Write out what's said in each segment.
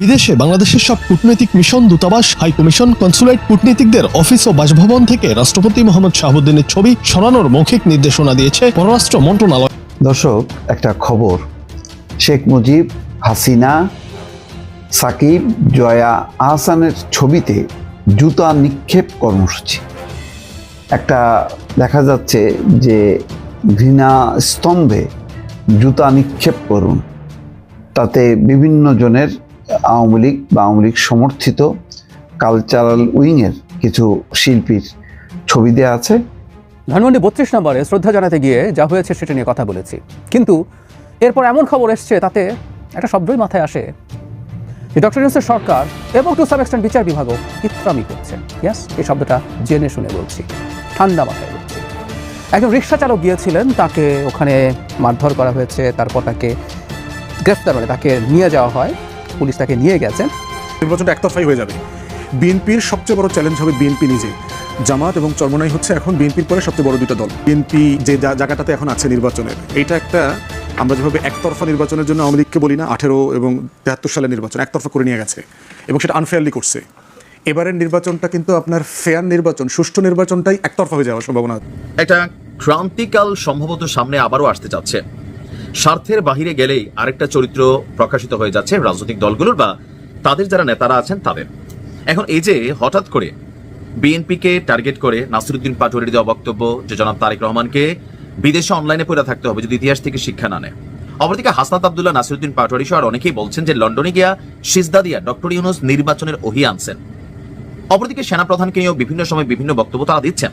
বিদেশে বাংলাদেশের সব কূটনৈতিক মিশন দূতাবাস, হাই কমিশন, কনসুলেট কূটনীতিকদের অফিস ও বাসভবন থেকে রাষ্ট্রপতি মোহাম্মদ শাহাবুদ্দিনের ছবি সরানোর মৌখিক নির্দেশনা দিয়েছে পররাষ্ট্র মন্ত্রণালয়। দর্শক, একটা খবর। শেখ মুজিব, হাসিনা, সাকিব, জয়া আহসানের ছবিতে জুতা নিক্ষেপ কর্মসূচি। একটা দেখা যাচ্ছে যে ঘৃণা স্তম্ভে জুতা নিক্ষেপ করুন। তাতে বিভিন্ন জনের আওয়ামী লীগ বা আওয়ামী লীগ সমর্থিত কালচারাল উইংয়ের কিছু শিল্পীর ছবি দেওয়া আছে। ধানমন্ডি বত্রিশ নম্বরে শ্রদ্ধা জানাতে গিয়ে যা হয়েছে সেটা নিয়ে কথা বলেছি। কিন্তু এরপর এমন খবর এসছে তাতে একটা শব্দই মাথায় আসে। যে ডক্টর ইউনুসের সরকার এবং টু সাব এক্সটেন্ট বিচার বিভাগও ইত্রামি করছে। ইয়াস এই শব্দটা জেনে শুনে বলছি। ঠান্ডা মাথায় বলছি। একজন রিক্সা চালক গিয়েছিলেন, তাকে ওখানে মারধর করা হয়েছে, তারপর তাকে গ্রেফতার মানে তাকে নিয়ে যাওয়া হয়। পুলিশ তাকে নিয়ে গেছেন নির্বাচনটা একতরফাই হয়ে যাবে। বিএনপির সবচেয়ে বড় চ্যালেঞ্জ হবে বিএনপি নিজে। জামাত এবং চরমনাই হচ্ছে এখন বিএনপির পরে সবচেয়ে বড় দুটো দল। বিএনপি যে জায়গাটাতে এখন আছে নির্বাচনের এটা একটা আমরা যেভাবে একতরফা নির্বাচনের জন্য আওয়ামী লীগকে বলি না আঠেরো এবং তেহাত্তর সালের নির্বাচন একতরফা করে নিয়ে গেছে এবং সেটা আনফেয়ারলি করছে। এবারের নির্বাচনটা কিন্তু আপনার ফেয়ার নির্বাচন সুষ্ঠু নির্বাচনটাই একতরফা হয়ে যাওয়ার সম্ভাবনা। একটা ক্রান্তিকাল সম্ভবত সামনে আবারও আসতে যাচ্ছে স্বার্থের বাহিরে গেলেই আরেকটা চরিত্র প্রকাশিত হয়ে যাচ্ছে রাজনৈতিক দলগুলোর বা তাদের যারা নেতারা আছেন তাদের। এখন এই যে হঠাৎ করে বিএনপিকে টার্গেট করে নাসিরুদ্দিন পাটোয়ারির দেওয়া বক্তব্য যে জনাব তারেক রহমানকে বিদেশে অনলাইনে পড়ে থাকতে হবে যদি ইতিহাস থেকে শিক্ষা না নেয়। অপরদিকে হাসনাত আবদুল্লাহ, নাসিরুদ্দিন পাটোয়ারি সহ অনেকেই বলছেন যে লন্ডনে গিয়া সিজদা দিয়া ডক্টর ইউনুস নির্বাচনের ওহি আনছেন। অপরদিকে সেনাপ্রধানকে নিয়েও বিভিন্ন সময় বিভিন্ন বক্তব্য তারা দিচ্ছেন।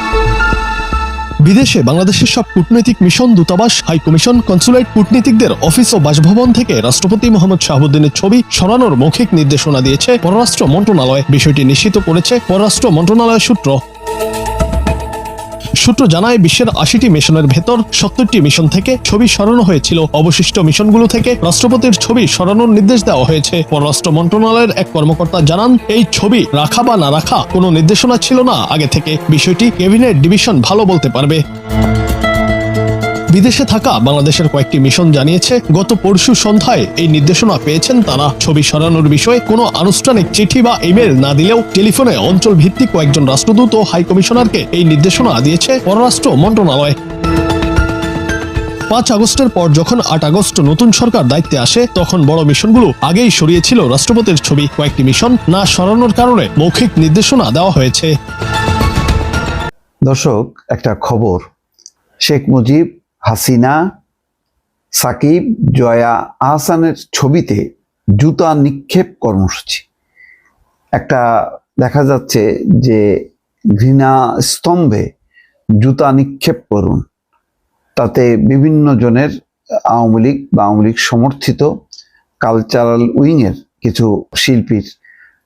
বিদেশে বাংলাদেশের সব কূটনৈতিক মিশন, দূতাবাস, হাই কমিশন, কনসুলেট কূটনীতিকদের অফিস ও বাসভবন থেকে রাষ্ট্রপতি মোহাম্মদ শাহাবুদ্দিনের ছবি সরানোর মৌখিক নির্দেশনা দিয়েছে পররাষ্ট্র মন্ত্রণালয়। বিষয়টি নিশ্চিত করেছে পররাষ্ট্র মন্ত্রণালয় সূত্র। সূত্র জানায়, বিশ্বের আশিটি মিশনের ভেতর সত্তরটি মিশন থেকে ছবি সরানো হয়েছিল। অবশিষ্ট মিশনগুলো থেকে রাষ্ট্রপতির ছবি সরানোর নির্দেশ দেওয়া হয়েছে। পররাষ্ট্র মন্ত্রণালয়ের এক কর্মকর্তা জানান, এই ছবি রাখা বা না রাখা কোনো নির্দেশনা ছিল না। আগে থেকে বিষয়টি ক্যাবিনেট ডিভিশন ভালো বলতে পারবে। বিদেশে থাকা বাংলাদেশের কয়েকটি মিশন জানিয়েছে, গত পরশু সন্ধ্যায় এই নির্দেশনা পেয়েছেন তারা। ছবি সরানোর বিষয়ে কোনো আনুষ্ঠানিক চিঠি বা ইমেল না দিলেও টেলিফোনে অঞ্চল ভিত্তিক কয়েকজন রাষ্ট্রদূত ও হাই কমিশনারকে এই নির্দেশনা দিয়েছে পররাষ্ট্র মন্ত্রণালয়। পাঁচ আগস্টের পর যখন আট আগস্ট নতুন সরকার দায়িত্বে আসে, তখন বড় মিশনগুলো আগেই সরিয়েছিল রাষ্ট্রপতির ছবি। কয়েকটি মিশন না সরানোর কারণে মৌখিক নির্দেশনা দেওয়া হয়েছে। দর্শক, একটা খবর। শেখ মুজিব হাসিনা, সাকিব, জয়া আহসানের ছবিতে জুতা নিক্ষেপ কর্মসূচি। একটা দেখা যাচ্ছে যে ঘৃণা স্তম্ভে জুতা নিক্ষেপ করুন। তাতে বিভিন্ন জনের আওয়ামী লীগ বা আওয়ামী লীগ সমর্থিত কালচারাল উইংয়ের কিছু শিল্পীর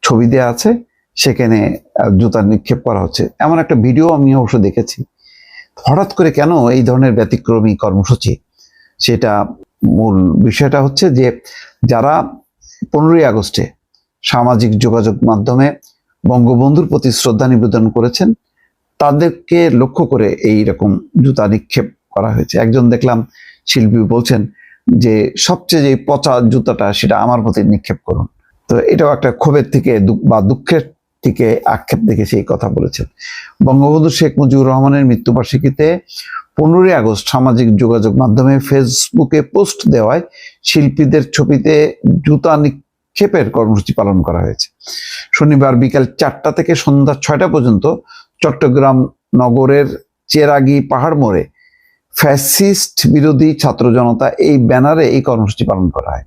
ছবি দেওয়া আছে। সেখানে জুতা নিক্ষেপ করা হচ্ছে। এমন একটা ভিডিও আমি অবশ্য দেখেছি। হঠাৎ করে কেন এই ধরনের ব্যতিক্রমী কর্মসূচি? সেটা মূল বিষয়টা হচ্ছে যে যারা পনেরোই আগস্টে সামাজিক যোগাযোগ মাধ্যমে বঙ্গবন্ধুর প্রতি শ্রদ্ধা নিবেদন করেছেন, তাদেরকে লক্ষ্য করে এই রকম জুতা নিক্ষেপ করা হয়েছে। একজন দেখলাম শিল্পী বলছেন যে সবচেয়ে যে পচা জুতাটা সেটা আমার প্রতি নিক্ষেপ করুন। তো এটাও একটা ক্ষোভের থেকে বা দুঃখের থেকে আক্ষেপ দেখে সেই কথা বলেছেন। বঙ্গবন্ধু শেখ মুজিবুর রহমানের মৃত্যুবার্ষিকীতে পনেরোই আগস্ট সামাজিক যোগাযোগ মাধ্যমে ফেসবুকে পোস্ট দেওয়ায় শিল্পীদের ছবিতে জুতা নিক্ষেপের কর্মসূচি পালন করা হয়েছে। শনিবার বিকাল চারটা থেকে সন্ধ্যা ছয়টা পর্যন্ত চট্টগ্রাম নগরের চেরাগি পাহাড় মোড়ে ফ্যাসিস্ট বিরোধী ছাত্র জনতা এই ব্যানারে এই কর্মসূচি পালন করা হয়।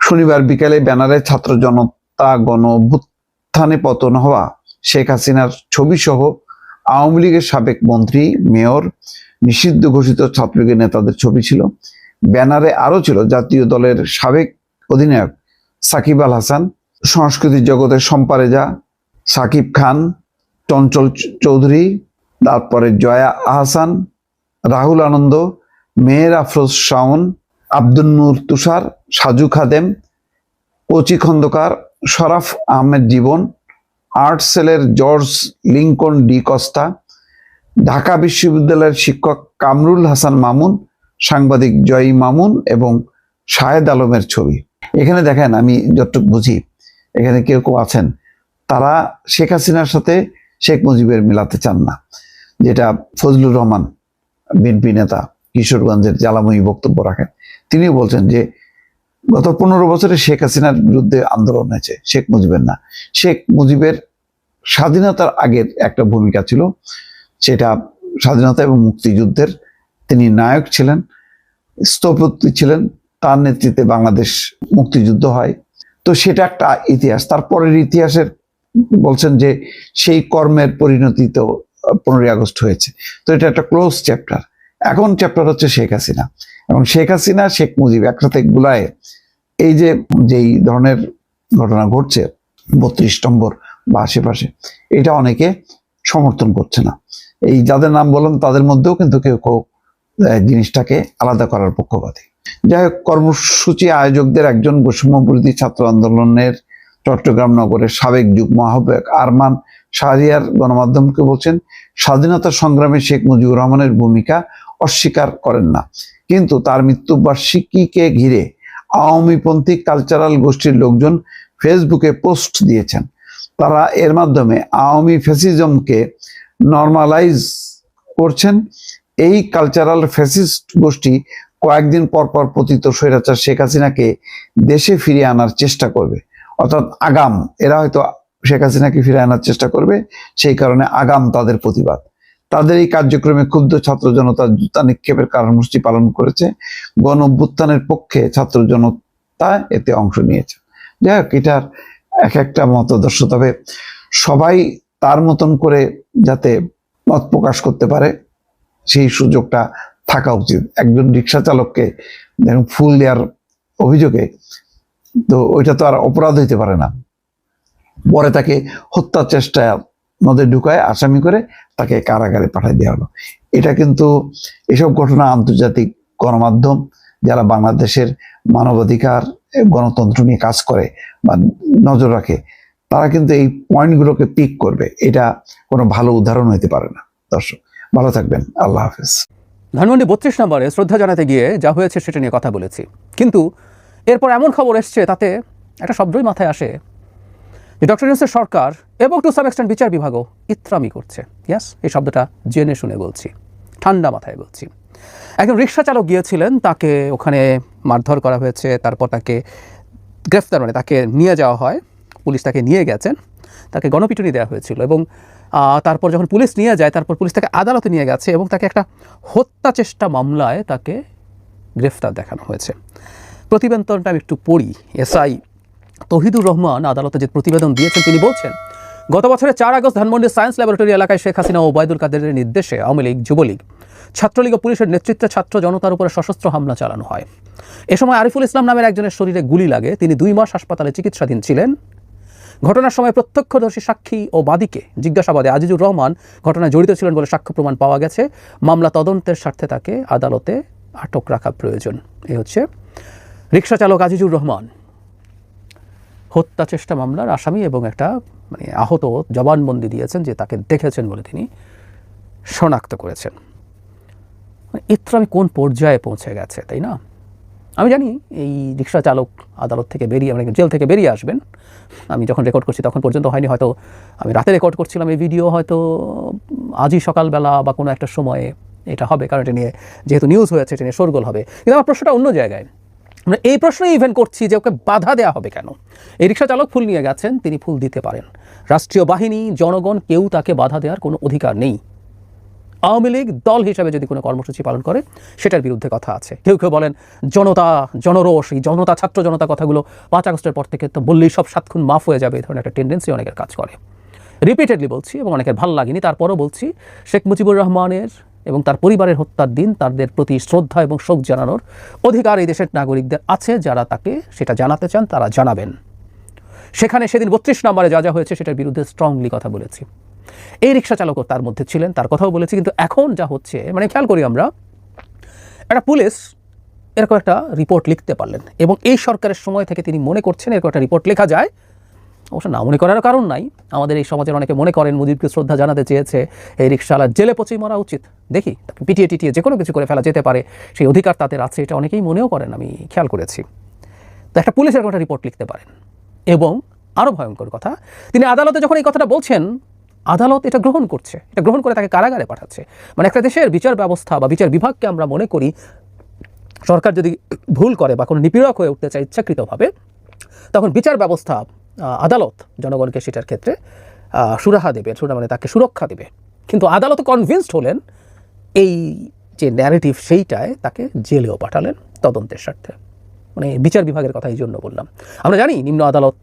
শনিবার বিকালে ব্যানারে ছাত্র জনতা গণ অভ্যুত্থানে পতন হওয়া শেখ হাসিনার ছবি সহ আওয়ামী লীগের সাবেক মন্ত্রী, মেয়র, নিষিদ্ধ ঘোষিত ছাত্রলীগের নেতাদের ছবি ছিল। ব্যানারে আরও ছিল জাতীয় দলের সাবেক অধিনায়ক সাকিব আল হাসান, সংস্কৃতি জগতের সম্পারেজা সাকিব খান চঞ্চল চৌধুরী, তারপরে জয়া আহসান, রাহুল আনন্দ, মেহের আফরোজ শাওন, আব্দুল নূর তুষার, সাজু খাদেম, কচি খন্দকার শরাফ আহমেদ জীবন, আর্ট সেলের George Lincoln D Costa, Dhaka বিশ্ববিদ্যালয়ের শিক্ষক কামরুল হাসান মামুন, সাংবাদিক জয়ী মামুন এবং শাহেদ আলমের ছবি। এখানে দেখেন, আমি যতটুকু বুঝি, এখানে কেউ কেউ আছেন, তারা শেখ হাসিনার সাথে শেখ মুজিবের মিলাতে চান না, যেটা ফজলুর রহমান বিএনপি নেতা কিশোরগঞ্জের জ্বালাময়ী বক্তব্য রাখেন। তিনিও বলছেন যে গত পনেরো বছরে শেখ হাসিনার বিরুদ্ধে আন্দোলন হয়েছে। শেখ মুজিবের না। শেখ মুজিবের স্বাধীনতার আগের একটা ভূমিকা ছিল, সেটা স্বাধীনতা এবং মুক্তিযুদ্ধের। তিনি নায়ক ছিলেন, স্থপতি ছিলেন, তার নেতৃত্বে বাংলাদেশ মুক্তিযুদ্ধ হয়। তো সেটা একটা ইতিহাস। তারপরের ইতিহাসের বলছেন যে সেই কর্মের পরিণতি তো পনেরোই আগস্ট হয়েছে। তো এটা একটা ক্লোজ চ্যাপ্টার। এখন চ্যাপ্টার হচ্ছে শেখ হাসিনা। এবং শেখ হাসিনা, শেখ মুজিব একসাথে গুলায় এই যে, যেই ধরনের ঘটনা ঘটছে, বত্রিশ নম্বর বা আশেপাশে, এটা অনেকে সমর্থন করছে না। এই যাদের নাম বললাম, তাদের মধ্যেও কিন্তু কেউ কেউ জিনিসটাকে আলাদা করার পক্ষপাতী। যাই হোক, কর্মসূচি আয়োজকদের একজন বৈষম্য ছাত্র আন্দোলনের চট্টগ্রাম নগরের সাবেক যুগ্ম আহ্বায়ক আরমান শাহরিয়ার গণমাধ্যমকে বলছেন, স্বাধীনতা সংগ্রামে শেখ মুজিবুর রহমানের ভূমিকা অস্বীকার করেন না। কিন্তু তার মৃত্যুবার্ষিকীকে ঘিরে আওয়ামীপন্থী কালচারাল গোষ্ঠীর লোকজন ফেসবুকে পোস্ট দিয়েছেন। তারা এর মাধ্যমে আওয়ামী ফ্যাসিজমকে নর্মালাইজ করছেন। এই কালচারাল ফ্যাসিস্ট গোষ্ঠী কয়েকদিন পর পর পতিত স্বৈরাচার শেখ হাসিনাকে দেশে ফিরিয়ে আনার চেষ্টা করবে। অর্থাৎ আগাম, এরা হয়তো শেখ হাসিনাকে ফিরে আনার চেষ্টা করবে, সেই কারণে আগাম তাদের প্রতিবাদ। তাদের এই কার্যক্রমে ক্ষুব্ধ ছাত্র জনতা জুতা নিক্ষেপের কর্মসূচি পালন করেছে। গণ অভ্যুত্থানের পক্ষে ছাত্র জনতা এতে অংশ নিয়েছে। যাই হোক, এটার এক একটা মতাদর্শ। তবে সবাই তার মতন করে যাতে মত প্রকাশ করতে পারে, সেই সুযোগটা থাকা উচিত। একজন রিক্সা চালককে ফুল দেওয়ার অভিযোগে তো ওইটা তো আর অপরাধ হইতে পারে না। পরে তাকে হত্যা চেষ্টা মধ্যে ঢুকায় আসামি করে তাকে কারাগারে পাঠিয়ে দেওয়া হলো। এটা কিন্তু এসব ঘটনা আন্তর্জাতিক গণমাধ্যম, যারা বাংলাদেশের মানবাধিকার গণতন্ত্র নিয়ে কাজ করে বা নজর রাখে, তারা কিন্তু এই পয়েন্টগুলোকে পিক করবে। এটা কোনো ভালো উদাহরণ হতে পারে না। দর্শক, ভালো থাকবেন। আল্লাহ হাফেজ। ধানমন্ডি বত্রিশ নম্বরে শ্রদ্ধা জানাতে গিয়ে যা হয়েছে সেটা নিয়ে কথা বলেছি। কিন্তু এরপর এমন খবর এসছে তাতে একটা শব্দই মাথায় আসে ডক্টর ইউনুসের সরকার এবং টু সাম এক্সটেন্ট বিচার বিভাগও ইত্রামি করছে। ইয়াস এই শব্দটা জেনে শুনে বলছি, ঠান্ডা মাথায় বলছি। একজন রিক্সা চালক গিয়েছিলেন, তাকে ওখানে মারধর করা হয়েছে, তারপর তাকে গ্রেফতার মানে তাকে নিয়ে যাওয়া হয়, পুলিশ তাকে নিয়ে গেছেন, তাকে গণপিটুনি দেওয়া হয়েছিল এবং তারপর যখন পুলিশ নিয়ে যায়, তারপর পুলিশ তাকে আদালতে নিয়ে গেছে এবং তাকে একটা হত্যা চেষ্টা মামলায় তাকে গ্রেফতার দেখানো হয়েছে। প্রতিবেদনটা আমি একটু পড়ি এসআই তহিদুর রহমান আদালতে যে প্রতিবেদন দিয়েছেন, তিনি বলছেন, গত বছরের চার আগস্ট ধানমন্ডির সায়েন্স ল্যাবরেটরি এলাকায় শেখ হাসিনা ও ওবায়দুল কাদেরের নির্দেশে আওয়ামী লীগ, যুবলীগ, ছাত্রলীগ ও পুলিশের নেতৃত্বে ছাত্র জনতার উপরে সশস্ত্র হামলা চালানো হয়। এ সময় আরিফুল ইসলাম নামের একজনের শরীরে গুলি লাগে। তিনি দুই মাস হাসপাতালে চিকিৎসাধীন ছিলেন। ঘটনার সময় প্রত্যক্ষদর্শী সাক্ষী ও বাদীকে জিজ্ঞাসাবাদে আজিজুর রহমান ঘটনায় জড়িত ছিলেন বলে সাক্ষ্য প্রমাণ পাওয়া গেছে। মামলা তদন্তের স্বার্থে তাকে আদালতে আটক রাখা প্রয়োজন। এ হচ্ছে রিক্সা চালক আজিজুর রহমান। হত্যা চেষ্টা মামলার আসামি এবং একটা মানে আহত জবানবন্দি দিয়েছেন যে তাকে দেখেছেন বলে তিনি শনাক্ত করেছেন। মানে ইত্রামি কোন পর্যায়ে পৌঁছে গেছে, তাই না? আমি জানি এই রিক্সা চালক আদালত থেকে বেরিয়ে মানে জেল থেকে বেরিয়ে আসবেন। আমি যখন রেকর্ড করছি তখন পর্যন্ত হয়নি, হয়তো আমি রাতে রেকর্ড করছিলাম এই ভিডিও হয়তো আজই সকালবেলা বা কোনো একটা সময়ে এটা হবে, কারণ এটা নিয়ে যেহেতু নিউজ হয়েছে, এটা নিয়ে শোরগোল হবে। কিন্তু আমার প্রশ্নটা অন্য জায়গায়। আমরা এই প্রশ্নই ইভেন করছি যে ওকে বাধা দেওয়া হবে কেন? এই রিক্সা চালক ফুল নিয়ে গেছেন, তিনি ফুল দিতে পারেন। রাষ্ট্রীয় বাহিনী, জনগণ, কেউ তাকে বাধা দেওয়ার কোনো অধিকার নেই। আওয়ামী লীগ দল হিসাবে যদি কোনো কর্মসূচি পালন করে, সেটার বিরুদ্ধে কথা আছে। কেউ কেউ বলেন, জনতা, জনরোষ, এই জনতা, ছাত্র জনতা কথাগুলো পাঁচ আগস্টের পর থেকে তো বললেই সব সাতক্ষণ মাফ হয়ে যাবে। এই ধরনের একটা টেন্ডেন্সি অনেকের কাজ করে। রিপিটেডলি বলছি এবং অনেকের ভালো লাগেনি। তারপরও বলছি, শেখ মুজিবুর রহমানের এবং তার পরিবারের হত্যার দিন তাদের প্রতি শ্রদ্ধা এবং শোক জানানোর অধিকার এই দেশের নাগরিকদের আছে, যারা তাকে সেটা জানাতে চান, তারা জানাবেন। সেখানে সেদিন বত্রিশ নম্বরে যা যা হয়েছে সেটার বিরুদ্ধে স্ট্রংলি কথা বলেছি। এই রিক্সা চালকও তার মধ্যে ছিলেন, তার কথাও বলেছি, কিন্তু এখন যা হচ্ছে মানে খেয়াল করি আমরা, একটা পুলিশ এরকম একটা রিপোর্ট লিখতে পারলেন এবং এই সরকারের সময় থেকে তিনি মনে করছেন এরকম একটা রিপোর্ট লেখা যায় অবশ্য না মনে করারও কারণ নাই। আমাদের এই সমাজের অনেকে মনে করেন মুজিবকে শ্রদ্ধা জানাতে চেয়েছে, এই রিক্সাওয়ালা জেলে পচেই মরা উচিত। দেখি, তাকে পিটিয়ে টিটিয়ে যে কোনো কিছু করে ফেলা যেতে পারে, সেই অধিকার তাদের আছে, এটা অনেকেই মনেও করেন, আমি খেয়াল করেছি। তো একটা পুলিশের একটা রিপোর্ট লিখতে পারেন। এবং আরও ভয়ঙ্কর কথা, তিনি আদালতে যখন এই কথাটা বলছেন, আদালত এটা গ্রহণ করছে, এটা গ্রহণ করে তাকে কারাগারে পাঠাচ্ছে। মানে একটা দেশের বিচার ব্যবস্থা বা বিচার বিভাগকে আমরা মনে করি, সরকার যদি ভুল করে বা কোনো নিপীড়ক হয়ে উঠতে চায় ইচ্ছাকৃতভাবে, তখন বিচার ব্যবস্থা আদালত জনগণকে সেটার ক্ষেত্রে সুরাহা দেবে, সুরা মানে তাকে সুরক্ষা দেবে। কিন্তু আদালত কনভিন্সড হলেন এই যে ন্যারেটিভ সেইটায় তাকে জেলেও পাঠালেন তদন্তের স্বার্থে। মানে বিচার বিভাগের কথা এই জন্য বললাম। আমরা জানি নিম্ন আদালত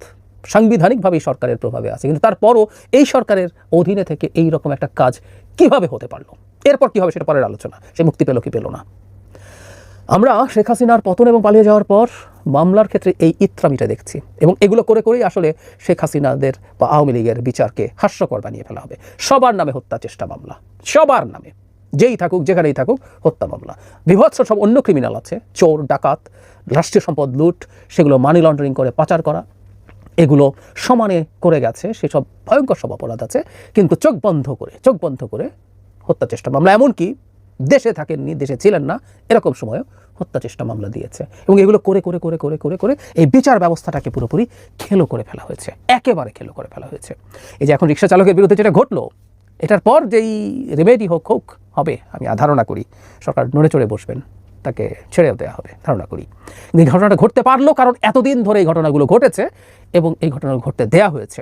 সাংবিধানিকভাবেই সরকারের প্রভাবে আছে, কিন্তু তারপরও এই সরকারের অধীনে থেকে এই রকম একটা কাজ কীভাবে হতে পারল? এরপর কি হবে সেটা পরের আলোচনা, সে মুক্তি পেল কি পেল না। আমরা শেখ হাসিনার পতন এবং পালিয়ে যাওয়ার পর মামলার ক্ষেত্রে এই ইত্রামিটা দেখছি। এবং এগুলো করে করেই আসলে শেখ হাসিনাদের বা আওয়ামী লীগের বিচারকে হাস্যকর বানিয়ে ফেলা হবে। সবার নামে হত্যা চেষ্টা মামলা। সবার নামে। যেই থাকুক, যেখানেই থাকুক, হত্যা মামলা। বিভৎস সব অন্য ক্রিমিনাল আছে। চোর, ডাকাত, রাষ্ট্রীয় সম্পদ, লুট, সেগুলো মানি লন্ডারিং করে পাচার করা। এগুলো সমানে করে গেছে, সেসব ভয়ঙ্কর সব অপরাধ আছে। কিন্তু চোখ বন্ধ করে, চোখ বন্ধ করে হত্যা চেষ্টা মামলা। এমনকি দেশে থাকেননি, দেশে ছিলেন না, এরকম সময়ও হত্যা চেষ্টা মামলা দিয়েছে। এবং এগুলো করে করে করে করে করে করে এই বিচার ব্যবস্থাটাকে পুরোপুরি খেলো করে ফেলা হয়েছে। একেবারে খেলো করে ফেলা হয়েছে। এই যে এখন রিক্সা চালকের বিরুদ্ধে যেটা ঘটলো, এটার পর যেই রেমেডি হোক হোক, হবে, আমি ধারণা করি। সরকার নড়ে চড়ে বসবেন, তাকে ছেড়েও দেওয়া হবে, ধারণা করি। এই ঘটনাটা ঘটতে পারল কারণ এতদিন ধরে এই ঘটনাগুলো ঘটেছে এবং এই ঘটনাগুলো ঘটতে দেয়া হয়েছে।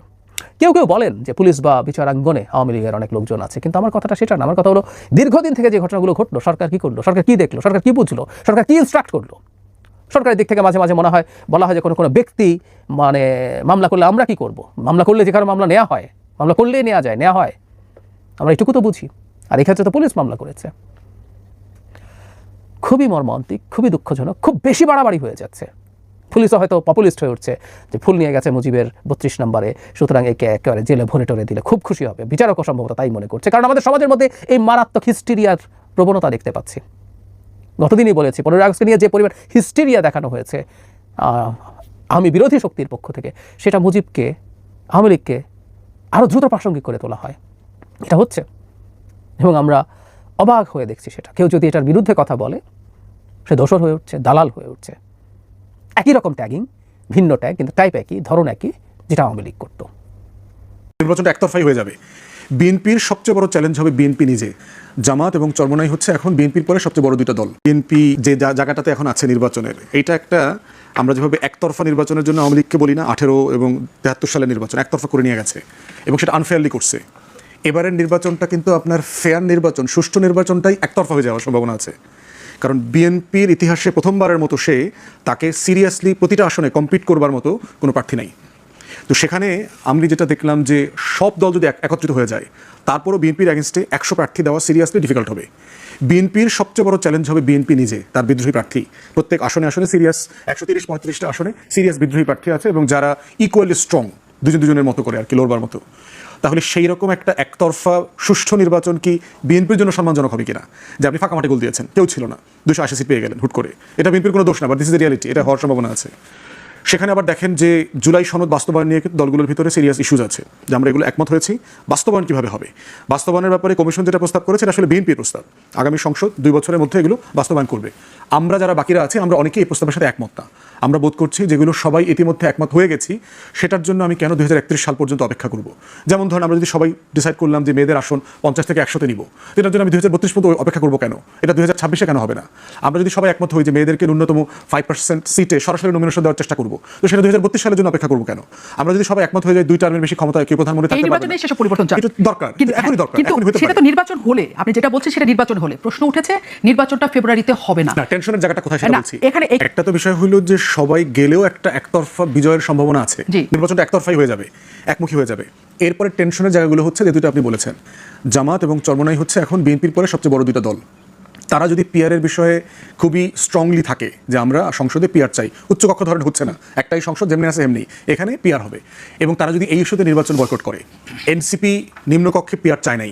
কেউ কেউ বলেন যে পুলিশ বা বিচারাঙ্গনে আওয়ামী লীগের অনেক লোকজন আছে, কিন্তু আমার কথাটা সেটা না। আমার কথা হলো, দীর্ঘদিন থেকে যে ঘটনাগুলো ঘটলো, সরকার কি করল? সরকার কি দেখল? সরকার কি বুঝলো? সরকার কি ইনস্ট্রাক্ট করল? সরকারের দিক থেকে মাঝে মাঝে মনে হয়, বলা হয় যে কোনো কোনো ব্যক্তি মানে মামলা করলে আমরা কি করব? মামলা করলে যেখানে মামলা নেওয়া হয়, মামলা করলেই নেওয়া যায় নেওয়া হয়। আমরা এটুকু তো বুঝি। আর এক্ষেত্রে তো পুলিশ মামলা করেছে। খুবই মর্মান্তিক, খুবই দুঃখজনক, খুব বেশি বাড়াবাড়ি হয়ে যাচ্ছে। পুলিশও হয়তো পপুলিস্ট হয়ে উঠছে যে ফুল নিয়ে গেছে মুজিবের বত্রিশ নম্বরে। সুতরাং একে একেবারে জেলে ভরে টরে দিলে খুব খুশি হবে। বিচারকও সম্ভবত তাই মনে করছে। কারণ আমাদের সমাজের মধ্যে এই মারাত্মক হিস্টেরিয়ার প্রবণতা দেখতে পাচ্ছি। গতদিনই বলেছি, পনেরোই আগস্টে নিয়ে যে পরিমাণ হিস্টেরিয়া দেখানো হয়েছে আমি বিরোধী শক্তির পক্ষ থেকে, সেটা মুজিবকে, আওয়ামী লীগকে আরও দ্রুত প্রাসঙ্গিক করে তোলা হয়। এটা হচ্ছে। এবং আমরা অবাক হয়ে দেখছি সেটা। কেউ যদি এটার বিরুদ্ধে কথা বলে, সে দোষর হয়ে উঠছে, দালাল হয়ে উঠছে। একই রকম ট্যাগিং ভিন্ন ট্যাগ কিন্তু টাইপ একই, ধরন একই, যেটা আওয়ামী লীগ করতো। নির্বাচনটা একতরফাই হয়ে যাবে। বিএনপির সবচেয়ে বড় চ্যালেঞ্জ হবে বিএনপি নিজে। জামাত এবং চরমনাই হচ্ছে এখন বিএনপির পরে সবচেয়ে বড় দুটো দল। বিএনপি যে জায়গাটাতে এখন আছে নির্বাচনের এটা একটা আমরা যেভাবে একতরফা নির্বাচনের জন্য আওয়ামী লীগকে বলি না, আঠেরো এবং তেহাত্তর সালের নির্বাচন একতরফা করে নিয়ে গেছে এবং সেটা আনফেয়ারলি করছে। এবারের নির্বাচনটা কিন্তু আপনার ফেয়ার নির্বাচন, সুষ্ঠু নির্বাচনটাই একতরফা হয়ে যাওয়ার সম্ভাবনা আছে। কারণ বিএনপির ইতিহাসে প্রথমবারের মতো সে তাকে সিরিয়াসলি প্রতিটা আসনে কম্পিট করবার মতো কোনো প্রার্থী নাই। তো সেখানে আমি যেটা দেখলাম যে সব দল যদি একত্রিত হয়ে যায়, তারপরও বিএনপির অ্যাগেনস্টে একশো প্রার্থী দেওয়া সিরিয়াসলি ডিফিকাল্ট হবে। বিএনপির সবচেয়ে বড় চ্যালেঞ্জ হবে বিএনপি নিজে, তার বিদ্রোহী প্রার্থী। প্রত্যেক আসনে আসনে সিরিয়াস, একশো তিরিশ, পঁয়ত্রিশটা আসনে সিরিয়াস বিদ্রোহী প্রার্থী আছে এবং যারা ইকুয়ালি স্ট্রং দুজন দুজনের মতো করে আর কি, লড়বার মতো। তাহলে সেই রকম একটা একতরফা, সুষ্ঠু নির্বাচন কি বিএনপির জন্য সম্মানজনক হবে কিনা? যে আপনি ফাঁকা মাঠে গোল দিয়েছেন, কেউ ছিল না। দুশো আশি সিট পেয়ে গেলেন হুট করে। এটা বিএনপির কোনো দোষ না বাট দিস ইজ রিয়ালিটি এটা হওয়ার সম্ভাবনা আছে। সেখানে আবার দেখেন যে জুলাই সনদ বাস্তবায়ন নিয়ে দলগুলোর ভিতরে সিরিয়াস ইস্যুজ আছে, যে আমরা এগুলো একমত হয়েছি। বাস্তবায়ন কীভাবে হবে? বাস্তবায়নের ব্যাপারে কমিশন যেটা প্রস্তাব করেছে আসলে বিএনপির প্রস্তাব। আগামী সংসদ দুই বছরের মধ্যে এগুলো বাস্তবায়ন করবে। আমরা যারা বাকিরা আছি আমরা অনেকেই এই প্রস্তাবের সাথে একমত না। আমরা বোধ করছি যেগুলো সবাই ইতিমধ্যে একমত হয়ে গেছি সেটার জন্য আমি কেন দুই হাজার একত্রিশ সাল পর্যন্ত অপেক্ষা করব? যেমন ধরুন আমরা যদি সবাই ডিসাইড করলাম যে মেয়েদের আসন পঞ্চাশ থেকে একশোতে নিব এটার জন্য আমি দুই হাজার বত্রিশ পর্যন্ত অপেক্ষা করব কেন? এটা দুই হাজার ছাব্বিশে কেন হবে না? আমরা যদি সবাই একমত হই যে মেয়েদেরকে ন্যূনতম ফাইভ পার্সেন্ট সিটে সরাসরি নমিনেশন দেওয়ার চেষ্টা করব তো সেটা দুই হাজার বত্রিশ সালের জন্য অপেক্ষা করব কেন? আমরা যদি সবাই একমত হয়ে যাই দুই টার্মের বেশি ক্ষমতা কেউ প্রধানমন্ত্রী থাকতে পারবে। সেসব পরিবর্তন এটা দরকার এখনই দরকার সেটা তো নির্বাচন হলে আপনি যেটা বলছেন সেটা নির্বাচন হলে। প্রশ্ন উঠেছে নির্বাচনটা ফেব্রুয়ারিতে হবে না। টেনশনের জায়গাটা কোথায় সেটা বলছি। এখানে একটা তো বিষয় হলো যে সবাই গেলেও একটা একতরফা বিজয়ের সম্ভাবনা আছে। নির্বাচনটা একতরফাই হয়ে যাবে একমুখী হয়ে যাবে। এরপরে টেনশনের জায়গাগুলো হচ্ছে যে দুটো আপনি বলেছেন। জামাত এবং চরমনাই হচ্ছে এখন বিএনপির পরে সবচেয়ে বড় দুটো দল। তারা যদি পিয়ারের বিষয়ে খুবই স্ট্রংলি থাকে যে আমরা সংসদে পিয়ার চাই উচ্চকক্ষ ধরনের হচ্ছে না। একটাই সংসদ যেমনি আছে এমনি এখানে পিয়ার হবে। এবং তারা যদি এই ইস্যুতে নির্বাচন বয়কট করে এনসিপি নিম্নকক্ষে পিয়ার চায় নাই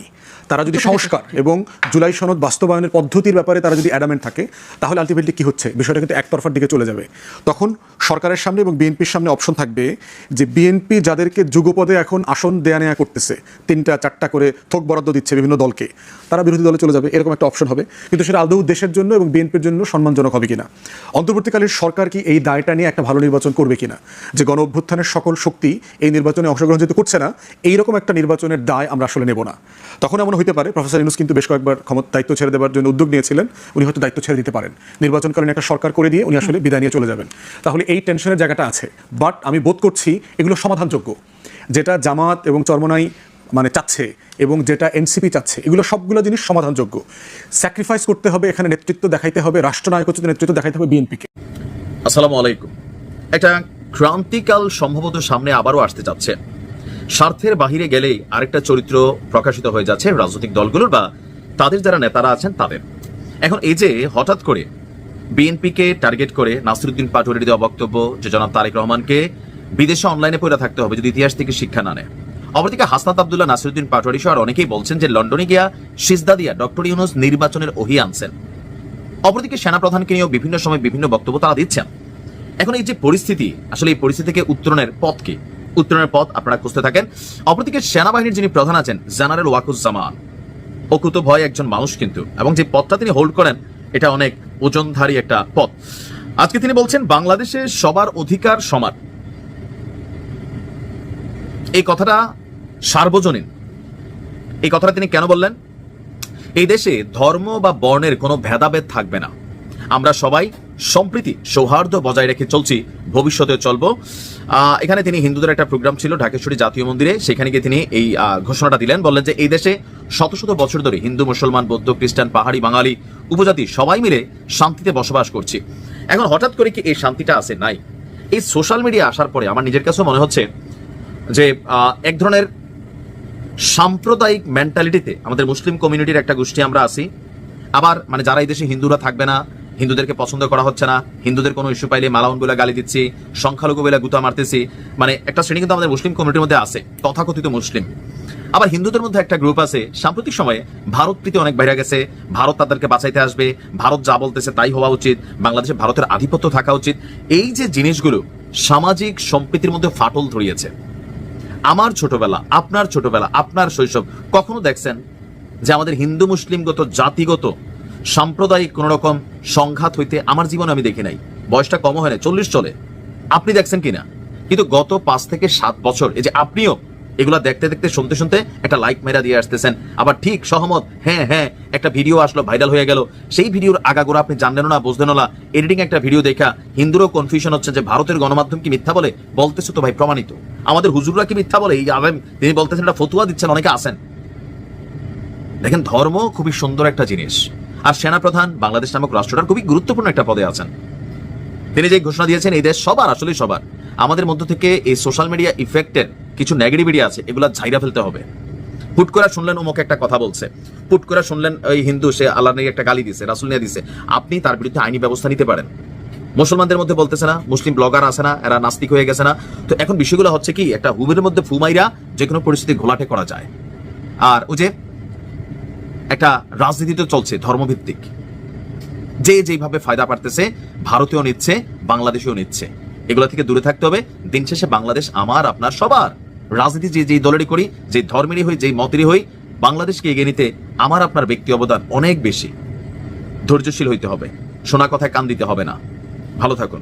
তারা যদি সংস্কার এবং জুলাই সনদ বাস্তবায়নের পদ্ধতির ব্যাপারে তারা যদি অ্যাডামেন্ট থাকে, তাহলে আলটিমেটলি কি হচ্ছে? বিষয়টা কিন্তু একতরফার দিকে চলে যাবে। তখন সরকারের সামনে এবং বিএনপির সামনে অপশন থাকবে যে বিএনপি যাদেরকে যুগপদে এখন আসন দেয়া নেয়া করতেছে, তিনটা, চারটা করে থোক বরাদ্দ দিচ্ছে বিভিন্ন দলকে, তারা বিরোধী দলে চলে যাবে, এরকম একটা অপশন হবে। কিন্তু সেটা আদৌ দেশের জন্য এবং বিএনপির জন্য সম্মানজনক হবে কিনা? অন্তর্বর্তীকালীন সরকার কি এই দায়টা নিয়ে একটা ভালো নির্বাচন করবে কিনা? যে গণ অভ্যুত্থানের সকল শক্তি এই নির্বাচনে অংশগ্রহণ যেহেতু করছে না, এইরকম একটা নির্বাচনের দায় আমরা আসলে নেব না। তখন এমন হতে পারে। প্রফেসর ইউনুস কিন্তু বেশ কয়েকবার ক্ষমতা দায়িত্ব ছেড়ে দেওয়ার জন্য উদ্যোগ নিয়েছিলেন। উনি হয়তো দায়িত্ব ছেড়ে দিতে পারেন। নির্বাচনকালীন একটা সরকার করে দিয়ে উনি আসলে বিদায় নিয়ে চলে যাবেন। তাহলে এই টেনশনের জায়গাটা আছে। বাট আমি বোধ করছি এগুলো সমাধানযোগ্য। যেটা জামাত এবং চরমনাই মানে চাচ্ছে এবং যেটা এনসিপি চাচ্ছে, এগুলো সবগুলো জিনিস সমাধানযোগ্য। স্যাক্রিফাইস করতে হবে, এখানে নেতৃত্ব দেখাইতে হবে রাষ্ট্রনায়কোচিত নেতৃত্ব দেখাইতে হবে বিএনপিকে। আসসালামু আলাইকুম। একটা ক্রান্তিকাল সম্ভবত সামনে আবারও আসতে যাচ্ছে স্বার্থের বাহিরে গেলেই আরেকটা চরিত্র প্রকাশিত হয়ে যাচ্ছে রাজনৈতিক দলগুলোর বা তাদের যারা নেতারা আছেন তাদের। এখন এই যে হঠাৎ করে বিএনপিকে টার্গেট করে নাসিরুদ্দিন পাটোয়ারির দেওয়া বক্তব্য যে জনাব তারেক রহমানকে বিদেশে অনলাইনে পড়ে থাকতে হবে যদি ইতিহাস থেকে শিক্ষা না নেয়। অপরদিকে হাসনাত আবদুল্লাহ, নাসিরুদ্দিন পাটোয়ারি সহ অনেকেই বলছেন যে লন্ডনে গিয়া সিজদা দিয়া ডক্টর ইউনুস নির্বাচনের ওহি আনছেন। অপরদিকে সেনাপ্রধানকে নিয়েও বিভিন্ন সময় বিভিন্ন বক্তব্য তারা দিচ্ছেন। এখন এই যে পরিস্থিতি, আসলে এই পরিস্থিতি থেকে উত্তরণের পথ কি? উত্তরণের পথ আপনারা খুঁজতে থাকেন। অপরদিকে সেনাবাহিনীর যিনি প্রধান আছেন, জেনারেল ওয়াকুজ্জামান, অকুত ভয় একজন মানুষ কিন্তু এবং যে পথটা তিনি হোল্ড করেন, এটা অনেক ওজনধারী একটা পথ। আজকে তিনি বলছেন, বাংলাদেশে সবার অধিকার সমান। এই কথাটা সার্বজনীন। এই কথাটা তিনি কেন বললেন? এই দেশে ধর্ম বা বর্ণের কোনো ভেদাভেদ থাকবে না। আমরা সবাই সম্প্রীতি, সৌহার্দ্য বজায় রেখে চলছি ভবিষ্যতে চলব। এখানে তিনি হিন্দুদের একটা প্রোগ্রাম ছিল, ঢাকেশ্বরী জাতীয় মন্দিরে। সেখানে গিয়ে তিনি এই ঘোষণাটা দিলেন, বললেন যে, এই দেশে শত শত বছর ধরে হিন্দু, মুসলমান, বৌদ্ধ, খ্রিস্টান, পাহাড়ি, বাঙালি, উপজাতি সবাই মিলে শান্তিতে বসবাস করছি। এখন হঠাৎ করে কি এই শান্তিটা আছে? নাই। এই সোশ্যাল মিডিয়া আসার পরে আমার নিজের কাছেও মনে হচ্ছে যে এক ধরনের সাম্প্রদায়িক মেন্টালিটিতে আমাদের মুসলিম কমিউনিটির একটা গোষ্ঠী আমরা আছি। আবার মানে যারা এই দেশে হিন্দুরা থাকবে না হিন্দুদেরকে পছন্দ করা হচ্ছে না। হিন্দুদের কোনো ইস্যু পাইলে মালাউন বলে গালি দিচ্ছি, সংখ্যালঘু বলে গুতা মারতেছি। মানে একটা শ্রেণি কিন্তু আমাদের মুসলিম কমিউনিটির মধ্যে আছে, তথাকথিত মুসলিম। আবার হিন্দুদের মধ্যে একটা গ্রুপ আছে, সাম্প্রতিক সময়ে ভারত প্রীতি অনেক বাইরে গেছে, ভারত তাদেরকে বাঁচাইতে আসবে, ভারত যা বলতেছে তাই হওয়া উচিত, বাংলাদেশে ভারতের আধিপত্য থাকা উচিত। এই যে জিনিসগুলো সামাজিক সম্প্রীতির মধ্যে ফাটল ধরিয়েছে। আমার ছোটবেলা, আপনার ছোটবেলা, আপনার শৈশব, কখনো দেখছেন যে আমাদের হিন্দু মুসলিমগত জাতিগত সাম্প্রদায়িক কোন রকম সংঘাত হইতে আমার জীবনে আমি দেখি নাই। বয়সটা কম হয় না চল্লিশ চলে। আপনি দেখছেন কিনা? কিন্তু গত পাঁচ থেকে সাত বছর, এই যে আপনিও এগুলা দেখতে দেখতে, শুনতে শুনতে একটা লাইক মেরা দিয়ে আসতেছেন। আবার ঠিক সহমত হ্যাঁ হ্যাঁ একটা ভিডিও আসলো ভাইরাল হয়ে গেল। সেই ভিডিওর আগাগোড়া আপনি জানলেন না, বুঝলেন না। এডিটিং একটা ভিডিও দেখা, হিন্দুরও কনফিউশন হচ্ছে যে ভারতের গণমাধ্যম কি মিথ্যা বলে? বলতেছে তো ভাই, প্রমাণিত। আমাদের হুজুররা কি মিথ্যা বলে? এই আলেম, তিনি বলতেছেন এটা ফতুয়া দিচ্ছেন, অনেকে আসেন দেখেন, ধর্ম খুবই সুন্দর একটা জিনিস। আর সেনাপ্রধান, বাংলাদেশ নামক রাষ্ট্রটার খুবই গুরুত্বপূর্ণ একটা পদে আছেন। তিনি যে ঘোষণা দিয়েছেন, এই দেশ সবার আসলে সবার। আমাদের মধ্য থেকে এই সোশ্যাল মিডিয়া ইফেক্টের কিছু নেগেটিভিটি আছে, এগুলা ঝাইরা ফেলতে হবে। হুট করে শুনলেন অমুক একটা কথা বলছে। হুট করে শুনলেন ওই হিন্দু, সে আল্লাহ নিয়ে একটা গালি দিছে, রাসুল নিয়ে দিছে। আপনি তার বিরুদ্ধে আইনি ব্যবস্থা নিতে পারেন। মুসলমানদের মধ্যে বলতেছে না, মুসলিম ব্লগার আছে না, এরা নাস্তিক হয়ে গেছে না। তো এখন বিষয়গুলো হচ্ছে কি, একটা হুবের মধ্যে ফুমাইরা যে কোনো পরিস্থিতি ঘোলাটে করা যায়। আর ওই যে একটা রাজনীতি তো চলছে, ধর্মভিত্তিক। যে যেভাবে ফায়দা পারতেছে ভারতীয় নিচ্ছে, বাংলাদেশেও নিচ্ছে। এগুলো থেকে দূরে থাকতে হবে। দিন শেষে বাংলাদেশ আমার, আপনার সবার। রাজনীতি যে যেই দলেরই করি, যে ধর্মেরই হই, যেই মতেরই হই, বাংলাদেশকে এগিয়ে নিতে আমার, আপনার ব্যক্তি অবদান অনেক বেশি। ধৈর্যশীল হইতে হবে। শোনা কথায় কান দিতে হবে না। ভালো থাকুন।